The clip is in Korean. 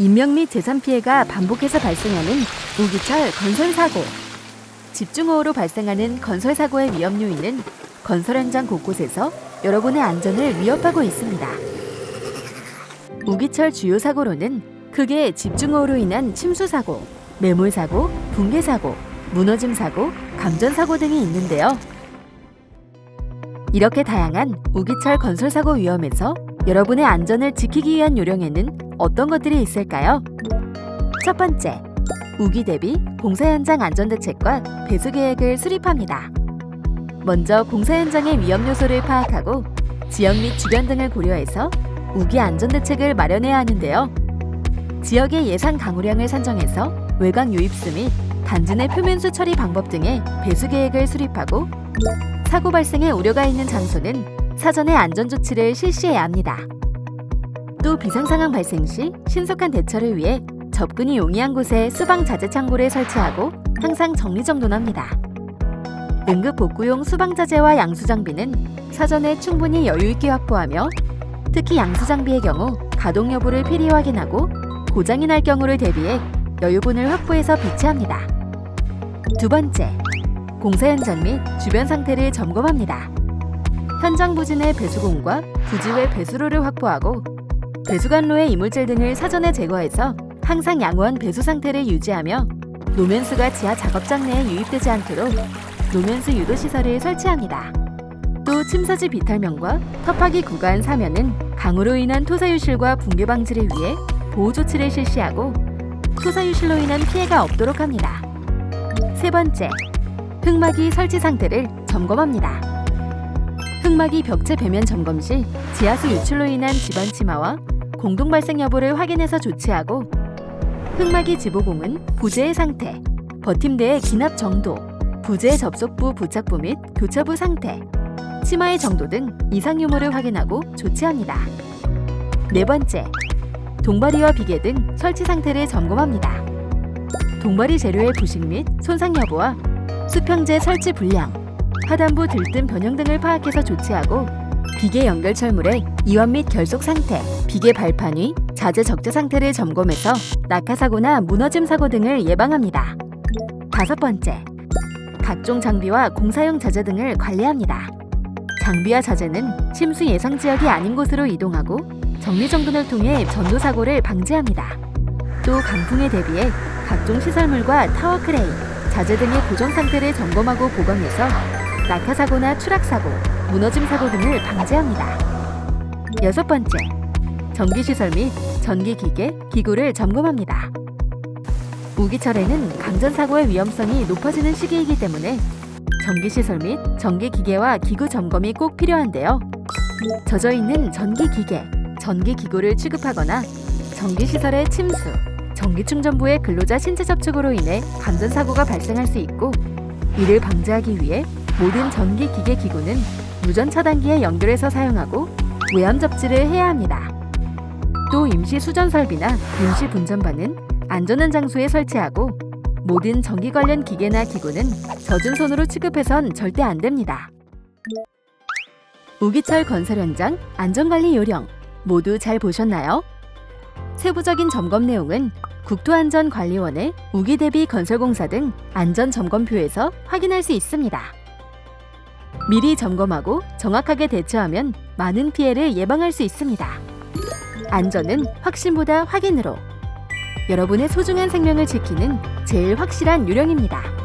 인명 및 재산 피해가 반복해서 발생하는 우기철 건설 사고. 집중호우로 발생하는 건설 사고의 위험 요인은 건설 현장 곳곳에서 여러분의 안전을 위협하고 있습니다. 우기철 주요 사고로는 크게 집중호우로 인한 침수 사고, 매몰 사고, 붕괴 사고, 무너짐 사고, 감전 사고 등이 있는데요. 이렇게 다양한 우기철 건설 사고 위험에서 여러분의 안전을 지키기 위한 요령에는 어떤 것들이 있을까요? 첫 번째, 우기 대비 공사 현장 안전 대책과 배수 계획을 수립합니다. 먼저 공사 현장의 위험 요소를 파악하고 지역 및 주변 등을 고려해서 우기 안전 대책을 마련해야 하는데요. 지역의 예상 강우량을 산정해서 외곽 유입수 및 단지 내 표면수 처리 방법 등의 배수 계획을 수립하고 사고 발생의 우려가 있는 장소는 사전에 안전 조치를 실시해야 합니다. 또 비상 상황 발생 시 신속한 대처를 위해 접근이 용이한 곳에 수방 자재 창고를 설치하고 항상 정리정돈합니다. 응급 복구용 수방 자재와 양수 장비는 사전에 충분히 여유 있게 확보하며 특히 양수 장비의 경우 가동 여부를 필히 확인하고 고장이 날 경우를 대비해 여유분을 확보해서 비치합니다. 두 번째, 공사 현장 및 주변 상태를 점검합니다. 현장 부진의 배수공과 부지 외 배수로를 확보하고 배수관로의 이물질 등을 사전에 제거해서 항상 양호한 배수 상태를 유지하며 노면수가 지하 작업장 내에 유입되지 않도록 노면수 유도 시설을 설치합니다. 또 침사지 비탈면과 터파기 구간 사면은 강으로 인한 토사 유실과 붕괴 방지를 위해 보호 조치를 실시하고 토사 유실로 인한 피해가 없도록 합니다. 세 번째, 흙막이 설치 상태를 점검합니다. 흙막이 벽체 배면 점검 시 지하수 유출로 인한 지반 침하와 공동 발생 여부를 확인해서 조치하고 흙막이 지보공은 부재의 상태, 버팀대의 기납 정도, 부재 접속부 부착부 및 교차부 상태, 치마의 정도 등 이상 유무를 확인하고 조치합니다. 네 번째, 동바리와 비계 등 설치 상태를 점검합니다. 동바리 재료의 부식 및 손상 여부와 수평제 설치 불량, 하단부 들뜸 변형 등을 파악해서 조치하고 비계 연결 철물의 이완 및 결속 상태, 비계 발판 위 자재 적재 상태를 점검해서 낙하 사고나 무너짐 사고 등을 예방합니다. 다섯 번째, 각종 장비와 공사용 자재 등을 관리합니다. 장비와 자재는 침수 예상 지역이 아닌 곳으로 이동하고 정리정돈을 통해 전도 사고를 방지합니다. 또 강풍에 대비해 각종 시설물과 타워 크레인, 자재 등의 고정 상태를 점검하고 보강해서 낙하 사고나 추락 사고, 무너짐 사고 등을 방지합니다. 여섯 번째, 전기 시설 및 전기 기계, 기구를 점검합니다. 우기철에는 강전 사고의 위험성이 높아지는 시기이기 때문에 전기 시설 및 전기 기계와 기구 점검이 꼭 필요한데요. 젖어 있는 전기 기계, 전기 기구를 취급하거나 전기 시설의 침수, 전기 충전부의 근로자 신체 접촉으로 인해 감전 사고가 발생할 수 있고 이를 방지하기 위해 모든 전기 기계 기구는 무전 차단기에 연결해서 사용하고 외암 접지를 해야 합니다. 또 임시 수전 설비나 임시 분전반은 안전한 장소에 설치하고 모든 전기 관련 기계나 기구는 젖은 손으로 취급해선 절대 안 됩니다. 우기철 건설 현장 안전관리 요령 모두 잘 보셨나요? 세부적인 점검 내용은 국토안전관리원의 우기 대비 건설공사 등 안전 점검표에서 확인할 수 있습니다. 미리 점검하고 정확하게 대처하면 많은 피해를 예방할 수 있습니다. 안전은 확신보다 확인으로 여러분의 소중한 생명을 지키는 제일 확실한 요령입니다.